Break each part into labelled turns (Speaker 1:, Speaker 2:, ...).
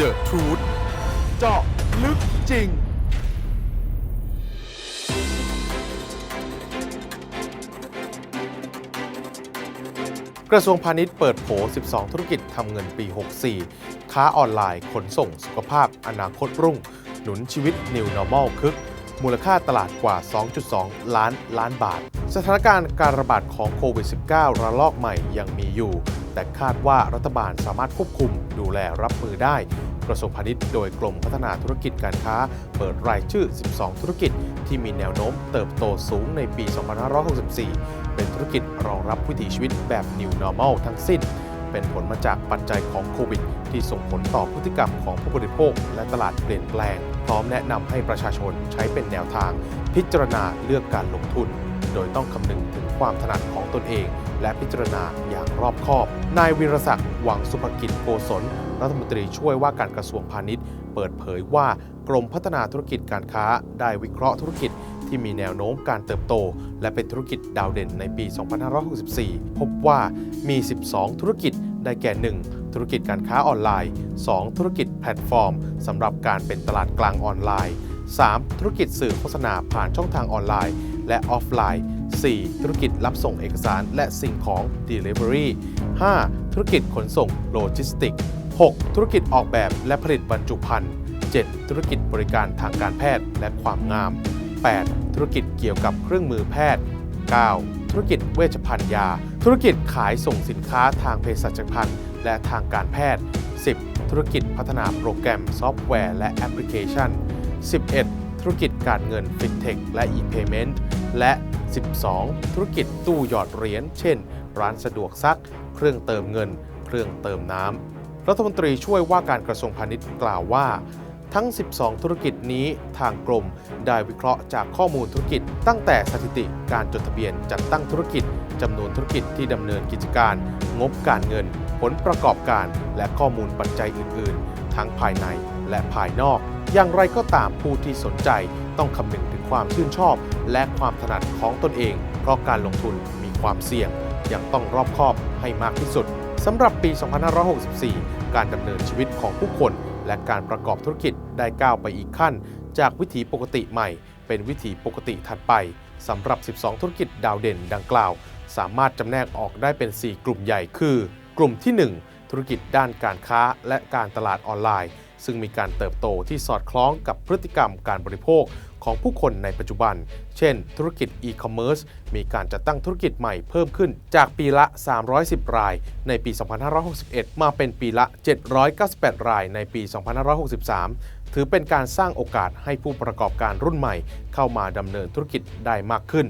Speaker 1: The Truth เจาะลึกจริง กระทรวงพาณิชย์เปิดโผ 12 ธุรกิจทำเงินปี 64 ค้าออนไลน์ขนส่งสุขภาพ อนาคตรุ่ง หนุนชีวิต New Normal คึก มูลค่าตลาดกว่า 2.2 ล้านล้านบาท สถานการณ์การระบาดของโควิด -19 ระลอกใหม่ยังมีอยู่ แต่คาดว่ารัฐบาลสามารถควบคุมดูแลรับมือได้ กระทรวงพาณิชย์โดยกรมพัฒนาธุรกิจการค้า เปิดรายชื่อ 12 ธุรกิจที่มีแนวโน้มเติบโตสูงในปี 2564 เป็นธุรกิจรองรับวิถีชีวิตแบบ New Normal ทั้งสิ้น เป็นผลมาจากปัจจัยของโควิด ที่ส่งผลต่อพฤติกรรมของผู้บริโภค และตลาดเปลี่ยนแปลง พร้อมแนะนำให้ประชาชนใช้เป็นแนวทาง พิจารณาเลือกการลงทุน โดยต้องคำนึงถึงความถนัดของตนเอง และพิจารณาอย่างรอบคอบ นายวิรศักดิ์หวังสุภกิจโกศล รัฐมนตรีช่วยว่าการกระทรวงพาณิชย์ เปิดเผยว่ากรมพัฒนาธุรกิจการค้าได้วิเคราะห์ธุรกิจที่มีแนวโน้มการเติบโต และเป็นธุรกิจดาวเด่นในปี 2564 พบว่ามี 12 ธุรกิจได้แก่ 1. ธุรกิจการค้าออนไลน์ 2. ธุรกิจแพลตฟอร์มสำหรับการเป็นตลาดกลางออนไลน์ 3. ธุรกิจสื่อโฆษณาผ่านช่องทางออนไลน์ และออฟไลน์ 4. ธุรกิจรับส่งเอกสารและสิ่งของ Delivery 5. ธุรกิจขนส่งโลจิสติก 6. ธุรกิจออกแบบและผลิตบรรจุภัณฑ์ 7. ธุรกิจบริการทางการแพทย์และความงาม 8. ธุรกิจเกี่ยวกับเครื่องมือแพทย์ 9. ธุรกิจเวชภัณฑ์ยา ธุรกิจขายส่งสินค้าทางเภสัชพันธ์และทางการแพทย์ 10. ธุรกิจพัฒนาโปรแกรมซอฟต์แวร์และแอปพลิเคชัน 11. ธุรกิจการเงิน FinTech และ e-payment และ 12. ธุรกิจตู้หยอดเหรียญ เช่น ร้านสะดวกซัก เครื่องเติมเงิน เครื่องเติมน้ำ รัฐมนตรีช่วยว่าการกระทรวงพาณิชย์กล่าวว่า ทั้ง 12 ธุรกิจนี้ทางกรมได้วิเคราะห์จากข้อมูลธุรกิจ ตั้งแต่สถิติการจดทะเบียนจัดตั้งธุรกิจจำนวนธุรกิจที่ดำเนินกิจการ งบการเงิน ผลประกอบการ และข้อมูลปัจจัยอื่น ๆ ทั้งภายในและภายนอก อย่างไรก็ตามผู้ที่สนใจต้องคำนึงถึง ความชื่นชอบ และความถนัดของตนเอง เพราะการลงทุนมีความเสี่ยงยังต้องรอบคอบให้มากที่สุดสำหรับปี 2564 การดำเนินชีวิตของผู้คน และการประกอบธุรกิจได้ก้าวไปอีกขั้น จากวิถีปกติใหม่ เป็นวิถีปกติถัดไปสำหรับ 12 ธุรกิจดาวเด่นดังกล่าว สามารถจำแนกออกได้เป็น 4 กลุ่มใหญ่คือ กลุ่มที่ 1 ธุรกิจด้านการค้าและการตลาดออนไลน์ ซึ่งมีการเติบโตที่สอดคล้องกับพฤติกรรมการบริโภค ของผู้คนในปัจจุบัน เช่น ธุรกิจอีคอมเมิร์ซมีการจัดตั้งธุรกิจใหม่เพิ่มขึ้นจากปีละ 310 ราย ในปี 2561 มาเป็นปีละ 798 ราย ในปี 2563 ถือเป็นการสร้างโอกาสให้ผู้ประกอบการรุ่นใหม่ เข้ามาดำเนินธุรกิจได้มากขึ้น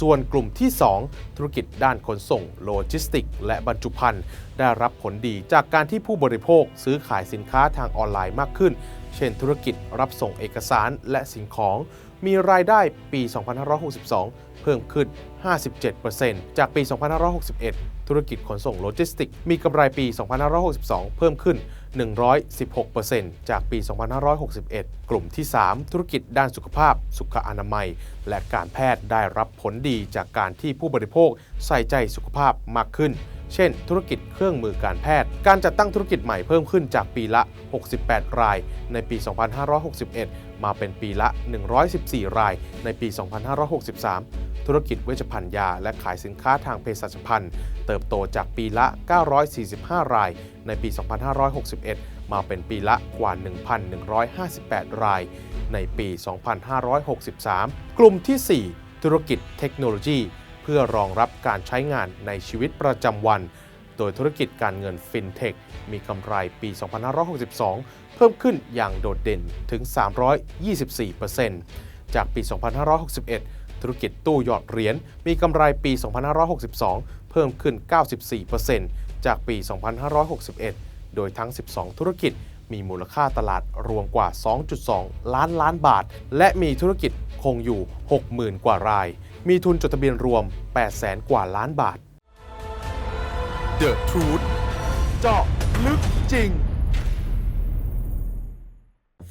Speaker 1: ส่วนกลุ่มที่ 2 ธุรกิจด้านขนส่งโลจิสติก และบรรจุภัณฑ์ได้รับผลดีจากการที่ผู้บริโภคซื้อขายสินค้าทางออนไลน์มากขึ้น เช่นธุรกิจรับส่งเอกสารและสิ่งของ มีรายได้ปี 2562 เพิ่มขึ้น 57%จากปี 2561 ธุรกิจขนส่งโลจิสติก มีกำไรปี 2562 เพิ่มขึ้น 116%จากปี 2561 กลุ่มที่ 3 ธุรกิจด้านสุขภาพ สุขอนามัย และการแพทย์ได้รับผลดีจากการที่ผู้บริโภคใส่ใจสุขภาพมากขึ้น เช่น ธุรกิจเครื่องมือการแพทย์ การจัดตั้งธุรกิจใหม่เพิ่มขึ้นจากปีละ 68 ราย ในปี 2561 มาเป็นปีละ 114 ราย ในปี 2563ธุรกิจเวชภัณฑ์ยา และขายสินค้าทางเภสัชพันธ์เติบโตจากปีละ 945 ราย ในปี 2561 มาเป็นปีละกว่า 1,158 ราย ในปี 2563 กลุ่มที่ 4 ธุรกิจเทคโนโลยี เพื่อรองรับการใช้งานในชีวิตประจำวัน โดยธุรกิจการเงิน FinTech มีกำไรปี 2562 เพิ่มขึ้นอย่างโดดเด่นถึง 324%จากปี 2561 ธุรกิจตู้หยอดเหรียญมีกำไรปี 2562 เพิ่มขึ้น 94%จากปี 2561 โดยทั้ง 12 ธุรกิจมีมูลค่าตลาดรวมกว่า 2.2 ล้านล้านบาท และมีธุรกิจคงอยู่ 60,000 กว่าราย มีทุนจดทะเบียนรวม 800,000กว่าล้านบาท The Truth เจาะลึกจริง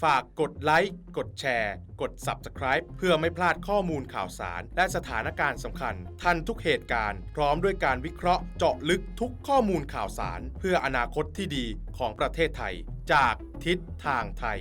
Speaker 1: ฝากกดไลค์ กดแชร์ กด Subscribe เพื่อไม่พลาดข้อมูลข่าวสาร และสถานการณ์สำคัญ ทันทุกเหตุการณ์ พร้อมด้วยการวิเคราะห์เจาะลึกทุกข้อมูลข่าวสาร เพื่ออนาคตที่ดีของประเทศไทย จากทิศทางไทย